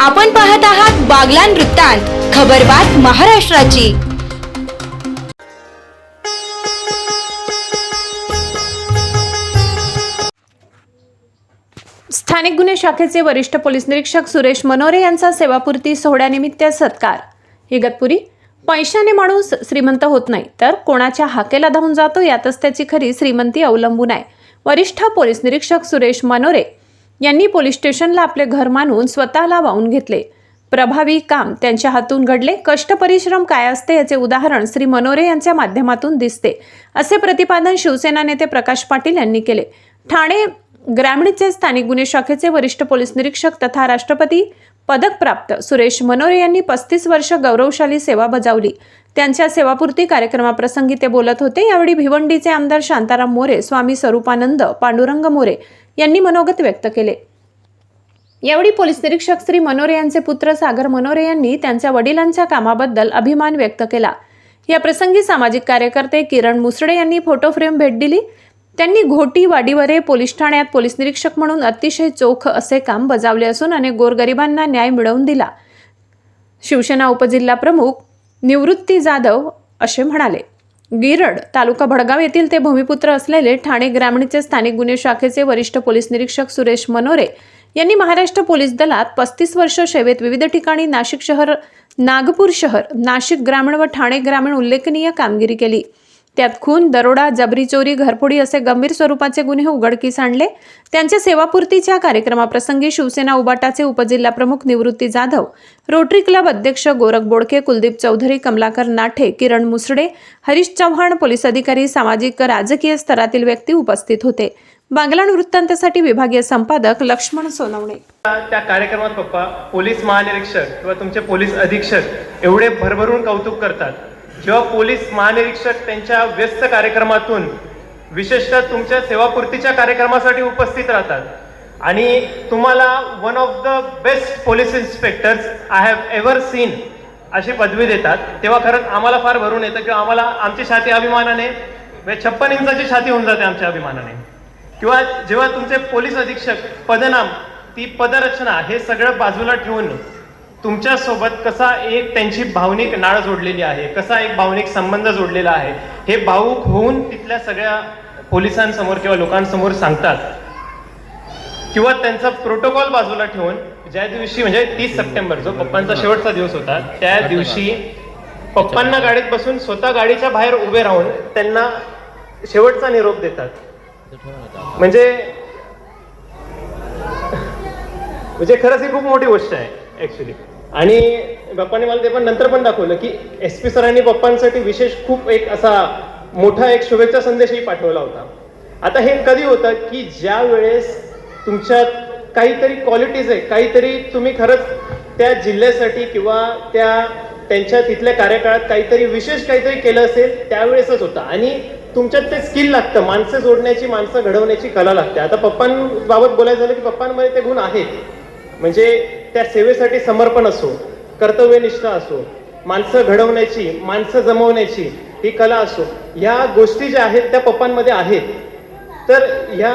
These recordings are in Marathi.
आपण पाहत आहात बागलान वृत्तांत खबरबात महाराष्ट्राची. स्थानिक गुन्हे शाखेचे वरिष्ठ पोलीस निरीक्षक सुरेश मनोरे यांचा सेवापूर्ती सोहळ्यानिमित्त सत्कार. इगतपुरी पैशाने माणूस श्रीमंत होत नाही तर कोणाच्या हाकेला धावून जातो यातच त्याची खरी श्रीमंती अवलंबून आहे. वरिष्ठ पोलीस निरीक्षक सुरेश मनोरे यांनी पोलीस स्टेशनला आपले घर मानून स्वतःला वाहून घेतले. प्रभावी काम त्यांच्या हातून घडले. कष्ट परिश्रम काय असते याचे उदाहरण श्री मनोरे यांच्या माध्यमातून दिसते असे प्रतिपादन शिवसेना नेते प्रकाश पाटील यांनी केले. ठाणे ग्रामीणचे स्थानिक गुन्हे शाखेचे वरिष्ठ पोलीस निरीक्षक तथा राष्ट्रपती पदक प्राप्त सुरेश मनोरे यांनी पस्तीस वर्ष गौरवशाली सेवा बजावली. त्यांच्या सेवापूर्ती कार्यक्रमाप्रसंगी ते बोलत होते. यावेळी भिवंडीचे आमदार शांताराम मोरे स्वामी स्वरूपानंद पांडुरंग मोरे यांनी मनोगत व्यक्त केले. यावेळी पोलीस निरीक्षक श्री मनोरे यांचे पुत्र सागर मनोरे यांनी त्यांच्या वडिलांच्या कामाबद्दल अभिमान व्यक्त केला. या प्रसंगी सामाजिक कार्यकर्ते किरण मुसडे यांनी फोटो फ्रेम भेट दिली. त्यांनी घोटी वाडीवरे पोलीस ठाण्यात पोलीस निरीक्षक म्हणून अतिशय चोख असे काम बजावले असून अनेक गोरगरिबांना न्याय मिळवून दिला. शिवसेना उपजिल्हा प्रमुख निवृत्ती जाधव असे म्हणाले. गिरड तालुका भडगाव येथील ते भूमिपुत्र असलेले ठाणे ग्रामीणचे स्थानिक गुन्हे शाखेचे वरिष्ठ पोलीस निरीक्षक सुरेश मनोरे यांनी महाराष्ट्र पोलीस दलात पस्तीस वर्ष सेवेत विविध ठिकाणी नाशिक शहर नागपूर शहर नाशिक ग्रामीण व ठाणे ग्रामीण उल्लेखनीय कामगिरी केली. त्यात खून दरोडा जबरी चोरी घरफोडी असे गंभीर स्वरूपाचे गुन्हे उघडकीस आणले. त्यांच्या सेवापूर्तीच्या कार्यक्रमाप्रसंगी शिवसेना उबाटाचे उपजिल्हा प्रमुख निवृत्ती जाधव रोटरी क्लब अध्यक्ष गोरख बोडके कुलदीप चौधरी कमलाकर नाठे किरण मुसडे हरीश चव्हाण पोलीस अधिकारी सामाजिक राजकीय स्तरातील व्यक्ती उपस्थित होते. बांगलाण वृत्तांतासाठी विभागीय संपादक लक्ष्मण सोनवणे. त्या कार्यक्रमात पप्पा पोलीस महानिरीक्षक किंवा तुमचे पोलीस अधीक्षक एवढे भरभरून कौतुक करतात. जेव्हा पोलीस महानिरीक्षक त्यांच्या व्यस्त कार्यक्रमातून विशेषतः तुमच्या सेवापूर्तीच्या कार्यक्रमासाठी उपस्थित राहतात. आणि तुम्हाला one of the best police inspectors I have ever seen अशी पदवी देतात. तेव्हा खरंच आम्हाला फार भरून येतं किंवा आम्हाला आमची छाती अभिमानाने म्हणजे छप्पन इंचाची छाती होऊन जाते आमच्या अभिमानाने. किंवा जेव्हा तुमचे पोलीस अधीक्षक पदनाम ती पदरचना हे सगळं बाजूला ठेवून तुमच्यासोबत कसा एक त्यांची भावनिक नाळ जोडलेली आहे? कसा एक भावनिक संबंध जोडलेला आहे? हे भाऊक होऊन तिथल्या सगळ्या पोलिसांसमोर किंवा लोकांसमोर सांगतात. किंवा त्यांचा प्रोटोकॉल बाजूला ठेवून ज्या दिवशी म्हणजे तीस सप्टेंबर जो पप्पांचा शेवटचा दिवस होता त्या दिवशी पप्पांना गाडीत बसून स्वतः गाडीच्या बाहेर उभे राहून त्यांना शेवटचा निरोप देतात. म्हणजे म्हणजे खरंच ही खूप मोठी गोष्ट आहे. ऍक्च्युली आणि बाप्पाने मला ते पण नंतर पण दाखवलं की एस पी सरांनी बाप्पांसाठी विशेष खूप एक असा मोठा एक शुभेच्छा संदेशही पाठवला होता. आता हे कधी होतं की ज्या वेळेस तुमच्यात काहीतरी क्वालिटीज आहे काहीतरी तुम्ही खरंच त्या जिल्ह्यासाठी किंवा त्या त्यांच्या तिथल्या कार्यकाळात काहीतरी विशेष काहीतरी केलं असेल त्यावेळेसच होता. आणि तुमच्यात ते स्किल लागतं माणसं जोडण्याची माणसं घडवण्याची कला लागते. आता पप्पांबाबत बोलायचं झालं की पप्पांमध्ये ते गुण आहेत. म्हणजे त्या सेवेसाठी समर्पण असो कर्तव्यनिष्ठा असो माणसं घडवण्याची माणसं जमवण्याची ही कला असो ह्या गोष्टी ज्या आहेत त्या पप्पांमध्ये आहेत. तर ह्या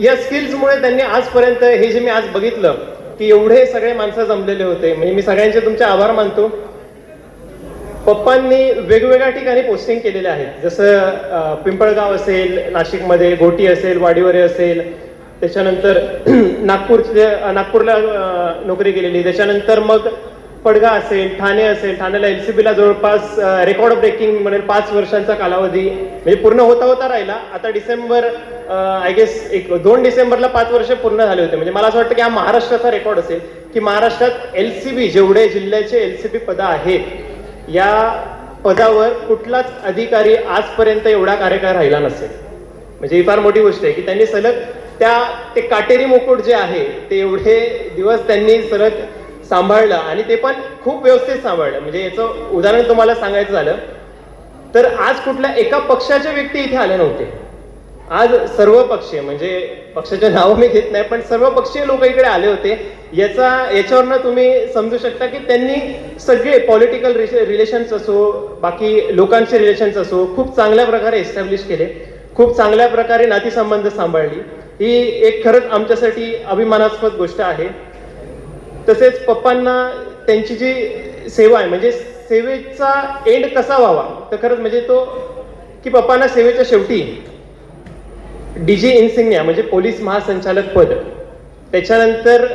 या स्किल्समुळे त्यांनी आजपर्यंत हे जे मी आज बघितलं की एवढे सगळे माणसं जमलेले होते. म्हणजे मी सगळ्यांचे तुमचे आभार मानतो. पप्पांनी वेगवेगळ्या ठिकाणी पोस्टिंग केलेले आहेत. जसं पिंपळगाव असेल नाशिकमध्ये घोटी असेल वाडीवरे असेल त्याच्यानंतर नागपूरचे नागपूरला नोकरी केलेली. त्याच्यानंतर मग पडगा असेल ठाणे असेल ठाण्याला एल सी बीला जवळपास रेकॉर्ड ब्रेकिंग म्हणेल पाच वर्षांचा कालावधी म्हणजे पूर्ण होता होता राहिला. आता डिसेंबर आय गेस एक दोन डिसेंबरला पाच वर्ष पूर्ण झाले होते. म्हणजे मला असं वाटतं की हा महाराष्ट्राचा रेकॉर्ड असेल की महाराष्ट्रात एल सी बी जेवढे जिल्ह्याचे एल सी बी पदं आहेत या पदावर कुठलाच अधिकारी आजपर्यंत एवढा कार्यकाळ राहिला नसेल. म्हणजे ही फार मोठी गोष्ट आहे की त्यांनी सलग त्या ते काटेरी मुकुट जे आहे ते एवढे दिवस त्यांनी सरत सांभाळलं आणि ते पण खूप व्यवस्थित सांभाळलं. म्हणजे याचं उदाहरण तुम्हाला सांगायचं झालं तर आज कुठल्या एका पक्षाचे व्यक्ती इथे आले नव्हते. आज सर्व पक्षीय म्हणजे पक्षाचे नाव मी घेत नाही पण सर्व पक्षीय लोक इकडे आले होते. याचा याच्यावरनं तुम्ही समजू शकता की त्यांनी सगळे पॉलिटिकल रिलेशन्स असो बाकी लोकांचे रिलेशन्स असो खूप चांगल्या प्रकारे एस्टॅब्लिश केले. खूप चांगल्या प्रकारे नातीसंबंध सांभाळली. ही एक खरंच आमच्यासाठी अभिमानास्पद गोष्ट आहे. तसेच पप्पांना त्यांची जी सेवा आहे म्हणजे सेवेचा एंड कसा व्हावा तर खरंच म्हणजे तो की पप्पांना सेवेच्या शेवटी डी जी इन्सिग्निया म्हणजे पोलीस महासंचालक पद त्याच्यानंतर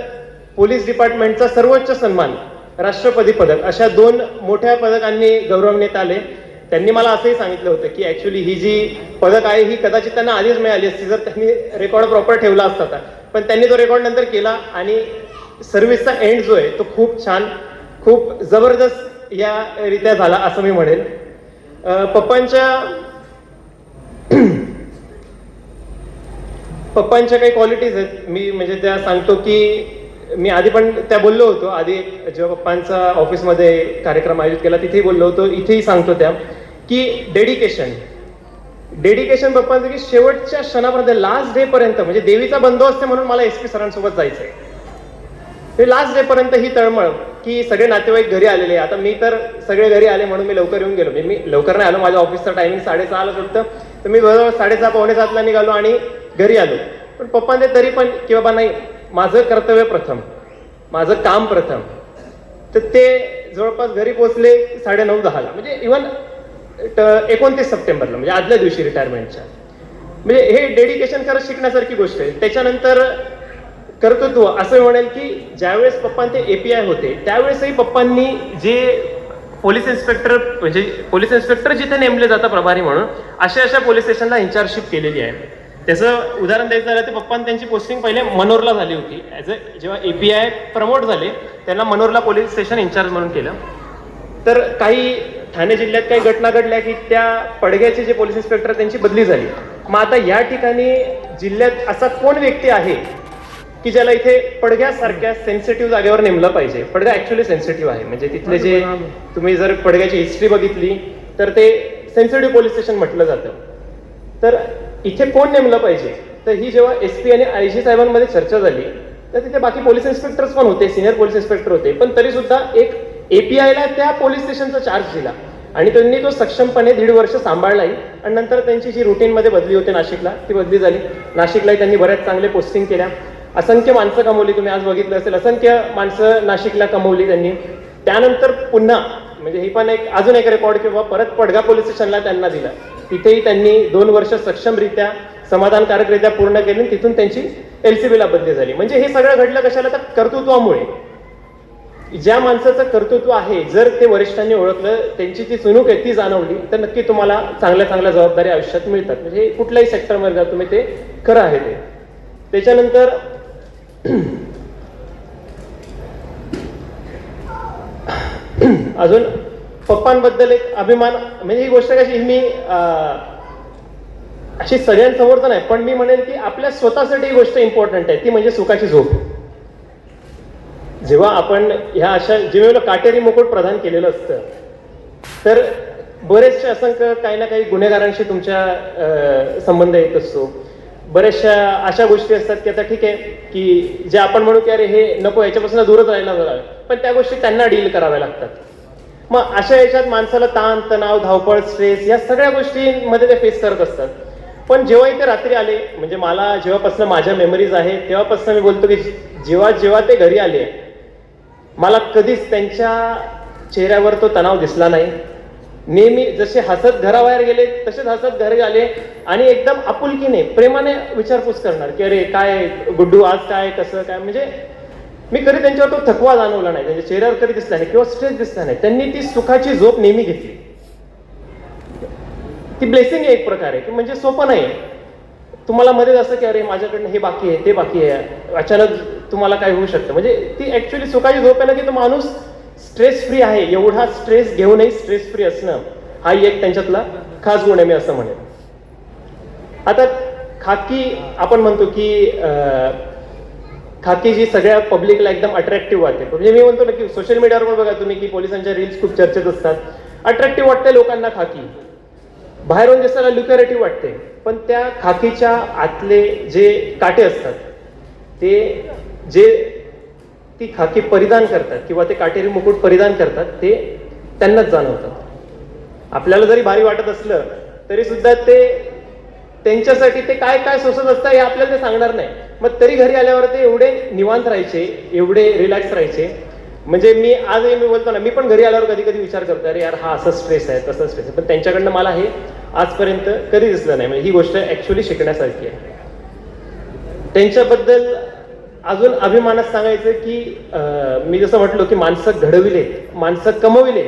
पोलीस डिपार्टमेंटचा सर्वोच्च सन्मान राष्ट्रपती पदक अशा दोन मोठ्या पदकांनी गौरवण्यात आले. त्यांनी मला असंही सांगितलं होतं की ॲक्च्युली ही जी पदक आहे ही कदाचित त्यांना आधीच मिळाली असती जर त्यांनी रेकॉर्ड प्रॉपर ठेवला असता तर. पण त्यांनी तो रेकॉर्ड नंतर केला आणि सर्व्हिसचा एंड जो आहे तो खूप छान खूप जबरदस्त या रित्या झाला असं मी म्हणेल पप्पांच्या पप्पांच्या काही क्वालिटीज आहेत. मी म्हणजे त्या सांगतो की मी आधी पण त्या बोललो होतो. आधी जेव्हा पप्पांचा ऑफिसमध्ये कार्यक्रम आयोजित केला तिथेही बोललो होतो. इथेही सांगतो त्या. की डेडिकेशन डेडिकेशन पप्पांचं की शेवटच्या क्षणापर्यंत लास्ट डे पर्यंत म्हणजे देवीचा बंदोबस्त म्हणून मला एस पी सरांसोबत जायचंय. ते लास्ट डे पर्यंत ही तळमळ की सगळे नातेवाईक घरी आलेले आता मी तर सगळे घरी आले म्हणून मी लवकर येऊन गेलो. म्हणजे मी लवकर नाही आलो. माझ्या ऑफिसचं टायमिंग साडेसहाला सुटतं तर मी जवळजवळ साडेसहा पावणे सातला निघालो आणि घरी आलो. पण पप्पांनी तरी पण की बाबा नाही माझं कर्तव्य प्रथम. माझं काम प्रथम. तर ते जवळपास घरी पोहोचले साडेनऊ दहाला. म्हणजे इवन एकोणतीस सप्टेंबरला म्हणजे आदल्या दिवशी रिटायरमेंटच्या म्हणजे हे डेडिकेशन खरंच शिकण्यासारखी गोष्ट आहे. त्याच्यानंतर कर्तृत्व असं म्हणेल की ज्यावेळेस पप्पा ते एपीआय होते त्यावेळेसही पप्पांनी जे पोलीस इन्स्पेक्टर म्हणजे पोलीस इन्स्पेक्टर जिथे नेमले जातात प्रभारी म्हणून अशा अशा पोलीस स्टेशनला इन्चार्जशिप केलेली आहे. त्याचं उदाहरण द्यायचं झालं तर पप्पान त्यांची पोस्टिंग पहिले मनोरला झाली होती. ॲज अ जेव्हा एपीआय प्रमोट झाले त्यांना मनोरला पोलीस स्टेशन इन्चार्ज म्हणून केलं. तर काही ठाणे जिल्ह्यात काही घटना घडल्या की त्या पडग्याचे जे पोलीस इन्स्पेक्टर त्यांची बदली झाली. मग आता या ठिकाणी जिल्ह्यात असा कोण व्यक्ती आहे की ज्याला इथे पडग्यासारख्या सेन्सिटिव्ह जागेवर नेमलं पाहिजे? पडगा ऍक्च्युली सेन्सिटिव्ह आहे. म्हणजे तिथले जे तुम्ही जर पडग्याची हिस्ट्री बघितली तर ते सेन्सिटिव्ह पोलीस स्टेशन म्हटलं जातं. तर इथे कोण नेमलं पाहिजे? तर ही जेव्हा एस पी आणि आय जी साहेबांमध्ये चर्चा झाली तर तिथे बाकी पोलीस इन्स्पेक्टर्स पण होते सिनियर पोलीस इन्स्पेक्टर होते पण तरी सुद्धा एक एपीआयला त्या पोलीस स्टेशनचा चार्ज दिला. आणि त्यांनी तो सक्षमपणे दीड वर्ष सांभाळलाही. आणि नंतर त्यांची जी रुटीनमध्ये बदली होते नाशिकला ती बदली झाली. नाशिकलाही त्यांनी बऱ्याच चांगले पोस्टिंग केल्या. असंख्य माणसं कमवली तुम्ही आज बघितलं असेल. असंख्य माणसं नाशिकला कमवली त्यांनी. त्यानंतर पुन्हा म्हणजे ही पण एक अजून एक रेकॉर्ड किंवा परत पडगा पोलीस स्टेशनला त्यांना दिलं. तिथेही त्यांनी दोन वर्ष सक्षमरित्या समाधानकारकरित्या पूर्ण केली आणि तिथून त्यांची एलसीबीला बदली झाली. म्हणजे हे सगळं घडलं कशाला? तर कर्तृत्वामुळे. ज्या माणसाचं कर्तृत्व आहे जर ते वरिष्ठांनी ओळखलं त्यांची ती चुणूक आहे ती जाणवली तर नक्की तुम्हाला चांगल्या चांगल्या जबाबदारी आयुष्यात मिळतात. म्हणजे कुठल्याही सेक्टरमध्ये जा तुम्ही ते करा आहे ते. त्याच्यानंतर अजून पप्पांबद्दल एक अभिमान म्हणजे ही गोष्ट कशी मी अशी सगळ्यांसमोर तर नाही पण मी म्हणेन की आपल्या स्वतःसाठी ही गोष्ट इम्पॉर्टंट आहे ती म्हणजे सुखाची झोप. जेव्हा आपण ह्या अशा जेव्हा काटेरी मुकुट प्रदान केलेलं असतं तर बरेचसे असंख्य काही ना काही गुन्हेगारांशी तुमच्या संबंध येत असतो. बऱ्याचशा अशा गोष्टी असतात की आता ठीक आहे की जे आपण म्हणू की अरे हे नको याच्यापासून दूरच राहायला हवं पण त्या गोष्टी त्यांना डील कराव्या लागतात. मग अशा याच्यात माणसाला ताण तणाव धावपळ स्ट्रेस या सगळ्या गोष्टींमध्ये ते फेस करत असतात. पण जेव्हा इथे रात्री आले म्हणजे मला जेव्हापासून माझ्या मेमरीज आहे तेव्हापासून मी बोलतो की जेव्हा जेव्हा ते घरी आले मला कधीच त्यांच्या चेहऱ्यावर तो तणाव दिसला नाही. नेहमी जसे हसत घराबाहेर गेले तसेच हसत घरी आले आणि एकदम आपुलकीने प्रेमाने विचारपूस करणार की अरे काय गुड्डू आज काय? कसं काय? म्हणजे मी कधी त्यांच्यावर तो थकवा जाणवला नाही. त्यांच्या चेहऱ्यावर कधी दिसला नाही किंवा स्ट्रेस दिसला नाही. त्यांनी ती सुखाची झोप नेहमी घेतली. ती ब्लेसिंग आहे एक प्रकारे की म्हणजे सोपं नाही. तुम्हाला मध्येच असं की अरे माझ्याकडनं हे बाकी आहे ते बाकी आहे. अचानक तुम्हाला काय होऊ शकतं. म्हणजे ती ऍक्च्युली सुखाची झोप आहे ना की तो माणूस स्ट्रेस फ्री आहे. एवढा स्ट्रेस घेऊनही स्ट्रेस फ्री असणं हा एक त्यांच्यातला खास गुण आहे मी असं म्हणेन. आता खाकी आपण म्हणतो की खाकी जी सगळ्या पब्लिकला एकदम अट्रॅक्टिव्ह वाटते. म्हणजे मी म्हणतो ना की सोशल मीडियावर पण बघा तुम्ही की पोलिसांच्या रील्स खूप चर्चेत असतात. अट्रॅक्टिव्ह वाटते लोकांना खाकी. बाहेरून दिसायला लुकरेटिव्ह वाटते. पण त्या खाकीच्या आतले जे काटे असतात ते जे ती खाकी परिधान करतात किंवा ते काटेरी मुकुट परिधान करतात ते त्यांनाच जाणवतात. आपल्याला जरी भारी वाटत असलं तरी सुद्धा ते त्यांच्यासाठी ते काय काय सोसत असतं हे आपल्याला ते सांगणार नाही. मग तरी घरी आल्यावर ते एवढे निवांत राहायचे एवढे रिलॅक्स राहायचे. म्हणजे मी आजही मी बोलतो ना मी पण घरी आल्यावर कधी कधी विचार करतो अरे यार हा असं स्ट्रेस आहे तसं स्ट्रेस आहे. पण त्यांच्याकडनं मला हे आजपर्यंत कधी दिसलं नाही. म्हणजे ही गोष्ट ऍक्च्युली शिकण्यासारखी आहे. त्यांच्याबद्दल अजून अभिमानात सांगायचं की मी जसं म्हटलो की माणसं घडविले माणसं कमविले.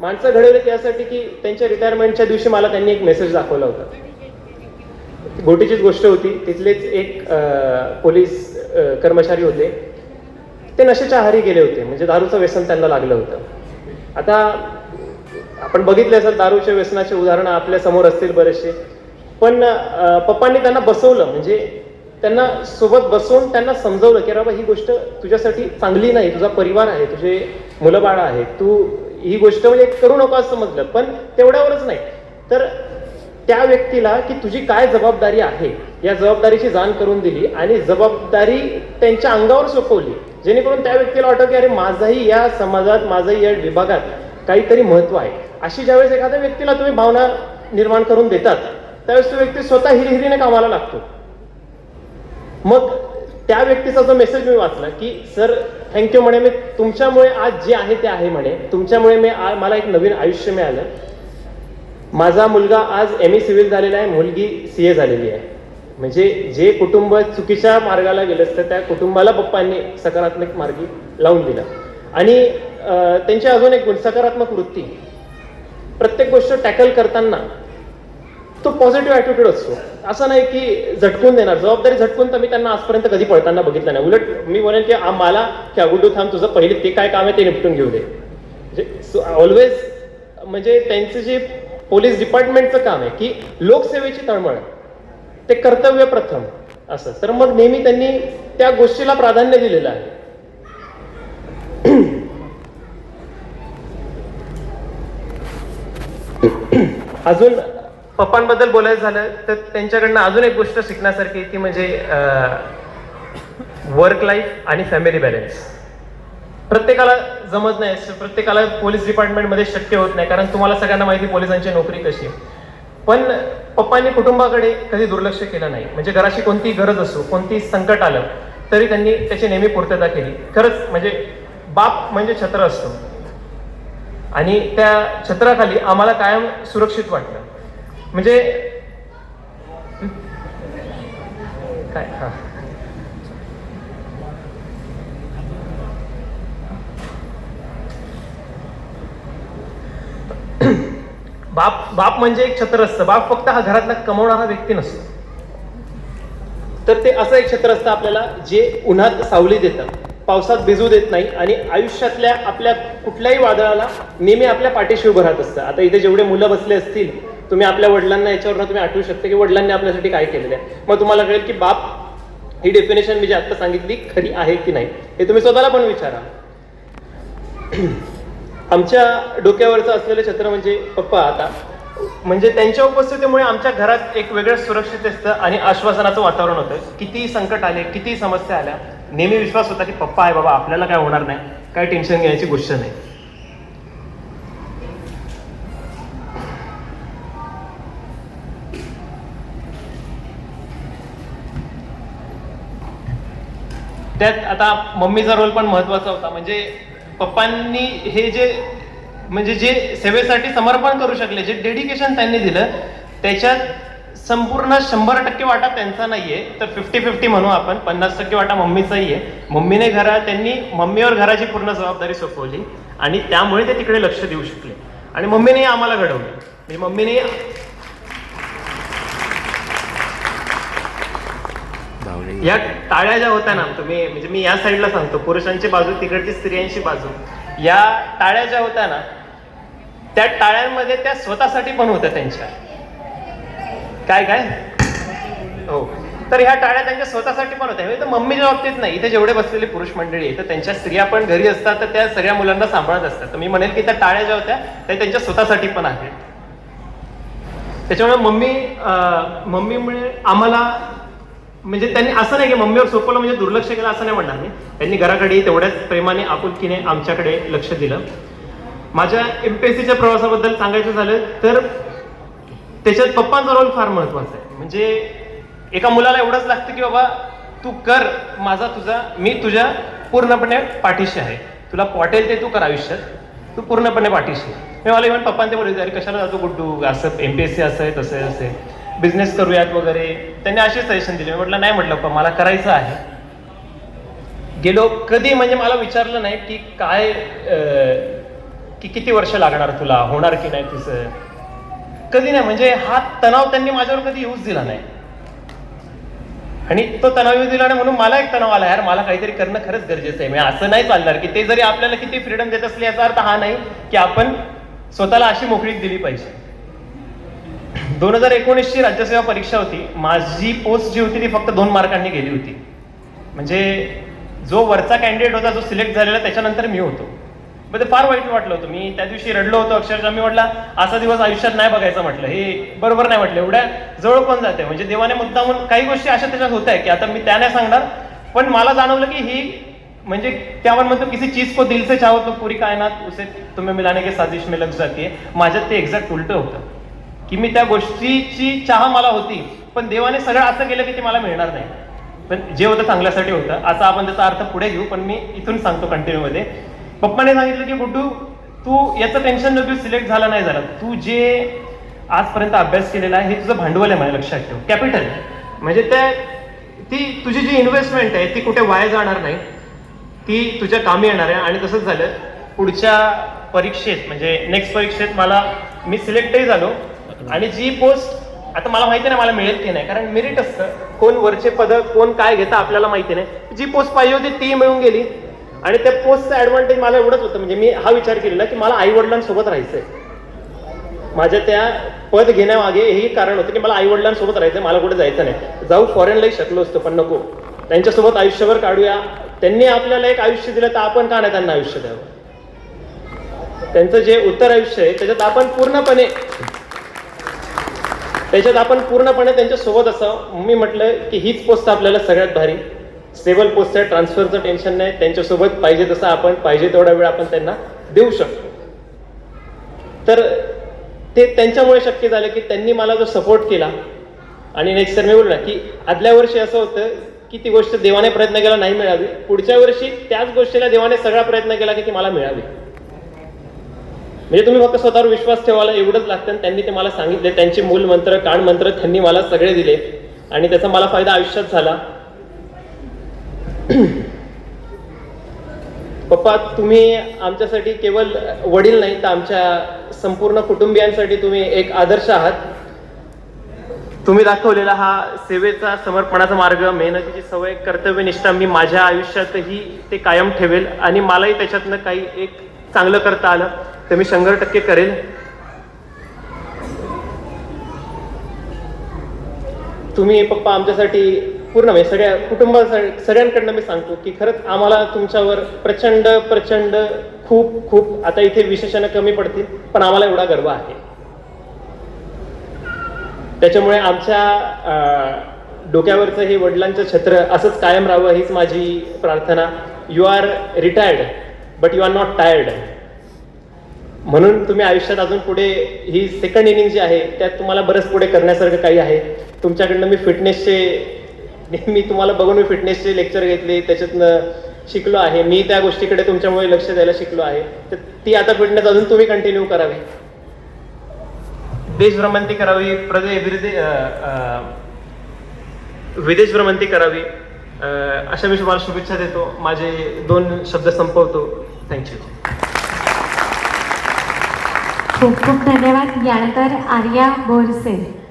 माणसं घडवले त्यासाठी की त्यांच्या रिटायरमेंटच्या दिवशी मला त्यांनी एक मेसेज दाखवला होता. गोटीचीच गोष्ट होती तिथलेच एक पोलीस कर्मचारी होते. ते नशेच्या आहारी गेले होते म्हणजे दारूचं व्यसन त्यांना लागलं होतं. आता आपण बघितले असेल दारूच्या व्यसनाचे उदाहरणं आपल्यासमोर असतील बरेचसे. पण पप्पांनी त्यांना बसवलं म्हणजे त्यांना सोबत बसवून त्यांना समजवलं की अरे बाबा ही गोष्ट तुझ्यासाठी चांगली नाही तुझा परिवार आहे तुझे मुलं बाळ तू ही गोष्ट म्हणजे करू नको असं समजलं पण तेवढ्यावरच नाही. तर त्या व्यक्तीला की तुझी काय जबाबदारी आहे या जबाबदारीची जाण करून दिली आणि जबाबदारी त्यांच्या अंगावर सोपवली. जेणेकरून त्या व्यक्तीला वाटतं की अरे माझाही या समाजात माझाही या विभागात काहीतरी महत्त्व आहे. अशी ज्यावेळेस एखाद्या व्यक्तीला तुम्ही भावना निर्माण करून देतात त्यावेळेस तो व्यक्ती स्वतः हिरिहिरीने कामाला लागतो. मग त्या व्यक्तीचा जो मेसेज मी वाचला की सर थँक्यू म्हणे. मी तुमच्यामुळे आज जे आहे ते आहे म्हणे. तुमच्यामुळे मी आ- मला एक नवीन आयुष्य मिळालं. माझा मुलगा आज एम ई सिव्हिल झालेला आहे. मुलगी सी ए झालेली आहे. म्हणजे जे कुटुंब चुकीच्या मार्गाला गेलं असतं त्या कुटुंबाला पप्पांनी सकारात्मक मार्गी लावून दिला. आणि त्यांची अजून एक गुण सकारात्मक वृत्ती. प्रत्येक गोष्ट टॅकल करताना तो पॉझिटिव्ह ॲटिट्यूड असतो. असं नाही की झटकून देणार. जबाबदारी झटकून तर मी त्यांना आजपर्यंत कधी पळताना बघितलं नाही. उलट मी म्हणेन की मला की अगुड्डू थांब तुझं पहिले ते काय काम आहे ते निपटून घेऊ दे. म्हणजे ऑलवेज म्हणजे त्यांचं जे पोलीस डिपार्टमेंटचं काम आहे की लोकसेवेची तळमळ. ते कर्तव्य प्रथम असं. तर मग नेहमी त्यांनी त्या गोष्टीला प्राधान्य दिलेलं आहे. अजून पप्पांबद्दल बोलायचं झालं तर त्यांच्याकडनं अजून एक गोष्ट शिकण्यासारखी ती म्हणजे वर्क लाईफ आणि फॅमिली बॅलन्स प्रत्येकाला जमत नाही प्रत्येकाला पोलीस डिपार्टमेंटमध्ये शक्य होत नाही कारण तुम्हाला सगळ्यांना माहिती पोलिसांची नोकरी कशी आहे. पण पप्पांनी कुटुंबाकडे कधी दुर्लक्ष केलं नाही. म्हणजे घराची कोणतीही गरज असो कोणतीही संकट आलं तरी त्यांनी त्याची नेहमी पूर्तता केली. खरंच म्हणजे बाप म्हणजे छत्र असतो. आणि त्या छत्राखाली आम्हाला कायम सुरक्षित वाटलं. म्हणजे काय? हा. बाप बाप म्हणजे एक छत्र असतं बाप फक्त हा घरातला कमवणारा व्यक्ती नसतो. तर ते असं एक क्षेत्र असतं आपल्याला जे उन्हात सावली देतं पावसात भिजू देत नाही आणि आयुष्यातल्या आपल्या कुठल्याही वादळाला नेहमी आपल्या पाठीशी उभं राहत असतं. आता इथे जेवढे मुलं बसले असतील तुम्ही आपल्या वडिलांना याच्यावरनं तुम्ही आठवू शकता की वडिलांनी आपल्यासाठी काय केलेलं आहे. मग तुम्हाला कळेल की बाप ही डेफिनेशन मी जी आत्ता सांगितली खरी आहे की नाही हे तुम्ही स्वतःला पण विचारा. आमच्या डोक्यावरचं असलेलं छत्र म्हणजे पप्पा आता. म्हणजे त्यांच्या उपस्थितीमुळे आमच्या घरात एक वेगळं सुरक्षित असतं आणि आश्वासनाचं वातावरण होतं. कितीही संकट आले कितीही समस्या आल्या नेहमी विश्वास होता की पप्पा आहे बाबा आपल्याला काय होणार नाही काय टेन्शन घ्यायची गोष्ट नाही. त्यात आता मम्मीचा रोल पण महत्त्वाचा होता. म्हणजे पप्पांनी हे जे म्हणजे जे सेवेसाठी समर्पण करू शकले जे डेडिकेशन त्यांनी दिलं त्याच्यात संपूर्ण शंभर टक्के वाटा त्यांचा नाहीये. तर फिफ्टी फिफ्टी म्हणू आपण. पन्नास टक्के वाटा मम्मीचाही आहे. मम्मीने घरा त्यांनी मम्मीवर घराची पूर्ण जबाबदारी सोपवली आणि त्यामुळे ते तिकडे लक्ष देऊ शकले. आणि मम्मीने आम्हाला घडवलं. म्हणजे मम्मीने या टाळ्या ज्या होत्या ना तुम्ही म्हणजे मी या साईडला सांगतो पुरुषांची बाजू तिकडची स्त्रियांची बाजू. या टाळ्या ज्या होत्या ना त्या टाळ्यांमध्ये त्या स्वतःसाठी पण होत्या त्यांच्या. काय काय? हो. तर ह्या टाळ्या त्यांच्या स्वतःसाठी पण होत्या. म्हणजे मम्मीच्या बाबतीत नाही. इथे जेवढे बसलेले पुरुष मंडळी आहे तर त्यांच्या स्त्रिया पण घरी असतात तर त्या सगळ्या मुलांना सांभाळत असतात. तर मी म्हणेल की त्या टाळ्या ज्या होत्या त्या त्यांच्या स्वतःसाठी पण आहेत. त्याच्यामुळे मम्मी मम्मीमुळे आम्हाला म्हणजे त्यांनी असं नाही की मम्मीवर सोपवलं म्हणजे दुर्लक्ष केलं असं नाही म्हणणार मी. त्यांनी घराकडे तेवढ्याच प्रेमाने आपुलकीने आमच्याकडे लक्ष दिलं. माझ्या एमपीएससीच्या प्रवासाबद्दल सांगायचं झालं तर त्याच्यात पप्पांचा रोल फार महत्त्वाचा आहे. म्हणजे एका मुलाला एवढंच लागतं की बाबा तू कर माझा तुझा मी तुझ्या पूर्णपणे पाठीशी आहे. तुला वाटेल ते तू कर आयुष्यात. तू पूर्णपणे पाठीशी आहे. मी मला इव्हन पप्पांचे ते अरे कशाला जातो गुड्डू? असं एम पी एस सी असं आहे तसं आहे. बिझनेस करूयात वगैरे. त्यांनी असे सजेशन दिले. मी म्हटलं नाही म्हटलं पण मला करायचं आहे. गेलो. कधी? म्हणजे मला विचारलं नाही की काय की किती वर्ष लागणार तुला? होणार की नाही तुझं? कधी नाही. म्हणजे हा तणाव त्यांनी माझ्यावर कधी यूज दिला नाही. आणि तो तणाव येऊ दिला नाही म्हणून मला एक तणाव आला यार मला काहीतरी करणं खरंच गरजेचं आहे. म्हणजे असं नाही चालणार की ते जरी आपल्याला किती फ्रीडम देत असले याचा अर्थ हा नाही की आपण स्वतःला अशी मोकळीक दिली पाहिजे. दोन हजार एकोणीसची राज्यसेवा परीक्षा होती. माझी पोस्ट जी होती ती फक्त दोन मार्कांनी गेली होती. म्हणजे जो वरचा कॅन्डिडेट होता जो सिलेक्ट झालेला त्याच्यानंतर मी होतो. मग ते फार वाईट वाटलं होतं. मी त्या दिवशी रडलो होतो. अक्षरशः मी म्हटलं असा दिवस आयुष्यात नाही बघायचं म्हटलं. हे बरोबर नाही म्हटलं. एवढ्या जवळ पण जाते? म्हणजे देवाने मुद्दामून काही गोष्टी अशा त्याच्यात होत आहे की आता मी त्या नाही सांगणार. पण मला जाणवलं की ही म्हणजे त्यावर म्हणतो किसी चीज को दिल से चाहो तो पुरी कायनात उसे तुम्ही मिलाने के साजिश में लग जाते माझ्यात ते एक्झॅक्ट उलट होतं. की मी त्या गोष्टीची चाह मला होती पण देवाने सगळं असं केलं की ते मला मिळणार नाही. पण जे होतं चांगल्यासाठी होतं. असा आपण त्याचा अर्थ पुढे घेऊ पण मी इथून सांगतो कंटिन्यू मध्ये. पप्पाने सांगितलं की गुड्डू तू याचं टेन्शन नको सिलेक्ट झाला नाही झाला. तू जे आजपर्यंत अभ्यास केलेला आहे हे तुझं भांडवल आहे मला लक्षात ठेव. कॅपिटल म्हणजे त्या ती तुझी जी इन्व्हेस्टमेंट आहे ती कुठे वाया जाणार नाही. ती तुझ्या कामी येणार आहे. आणि तसंच झालं. पुढच्या परीक्षेत म्हणजे नेक्स्ट परीक्षेत मला मी सिलेक्टही झालो. आणि जी पोस्ट आता मला माहिती नाही मला मिळेल की नाही कारण मेरिट असतं. कोण वरचे पद कोण काय घेतं आपल्याला माहिती नाही. जी पोस्ट पाहिजे होती ती मिळून गेली. आणि त्या पोस्टचं ऍडव्हान्टेज मला एवढंच होतं. म्हणजे मी हा विचार केलेला की मला आई वडिलांसोबत राहायचंय. माझ्या त्या पद घेण्यामागे हेही कारण होतं की मला आई वडिलांसोबत राहायचं मला कुठे जायचं नाही. जाऊ फॉरेनलाही शकलो असतो पण नको. त्यांच्यासोबत आयुष्यभर काढूया. त्यांनी आपल्याला एक आयुष्य दिलं तर आपण का नाही त्यांना आयुष्य द्यावं? त्यांचं जे उत्तर आयुष्य आहे त्याच्यात आपण पूर्णपणे त्याच्यात आपण पूर्णपणे त्यांच्यासोबत असावं मी म्हटलं की हीच पोस्ट आपल्याला सगळ्यात भारी. स्टेबल पोस्ट आहे ट्रान्सफरचं टेन्शन नाही त्यांच्यासोबत पाहिजे तसं आपण पाहिजे तेवढा वेळ आपण त्यांना देऊ शकतो. तर ते त्यांच्यामुळे शक्य झालं की त्यांनी मला जो सपोर्ट केला आणि नेक्स्ट सर मी बोललो ना की आदल्या वर्षी असं होतं की ती गोष्ट देवाने प्रयत्न केला नाही मिळावी. पुढच्या वर्षी त्याच गोष्टीला देवाने सगळा प्रयत्न केला की ती मला मिळावी. म्हणजे तुम्ही फक्त स्वतःवर विश्वास ठेवायला एवढंच लागतं आणि त्यांनी ते मला सांगितले. त्यांचे मूल मंत्र कान मंत्र त्यांनी मला सगळे दिले. आणि त्याचा मला फायदा आयुष्यात झाला. पप्पा तुम्ही आमच्यासाठी केवळ वडील नाही तर आमच्या संपूर्ण कुटुंबियांसाठी तुम्ही एक आदर्श आहात. तुम्ही दाखवलेला हा सेवेचा समर्पणाचा मार्ग मेहनतीची सवय कर्तव्यनिष्ठा मी माझ्या आयुष्यातही ते कायम ठेवेल आणि मलाही त्याच्यातनं काही एक चांगलं करता आलं. तर मी शंभर टक्के करेल. तुम्ही पप्पा आमच्यासाठी पूर्ण म्हणजे सगळ्या कुटुंबा सगळ्यांकडनं मी सांगतो की खरंच आम्हाला तुमच्यावर प्रचंड प्रचंड खूप खूप आता इथे विशेषणं कमी पडतील पण आम्हाला एवढा गर्व आहे. त्याच्यामुळे आमच्या डोक्यावरचं हे वडिलांचं छत्र असंच कायम राहावं हीच माझी प्रार्थना. You are retired but you are not tired म्हणून तुम्ही आयुष्यात अजून पुढे ही सेकंड इनिंग जी आहे त्यात तुम्हाला बरंच पुढे करण्यासारखं काही आहे. तुमच्याकडनं मी फिटनेसचे मी तुम्हाला बघून मी फिटनेसचे लेक्चर घेतले त्याच्यातनं शिकलो आहे. मी त्या गोष्टीकडे तुमच्यामुळे लक्ष द्यायला शिकलो आहे. तर ती आता फिटनेस अजून तुम्ही कंटिन्यू करावी. देश भ्रमंती करावी प्रदे विदेश भ्रमंती करावी. अशा मी तुम्हाला शुभेच्छा देतो. माझे दोन शब्द संपवतो. थँक्यू खूप खूप धन्यवाद. यानंतर आर्या बोरसे.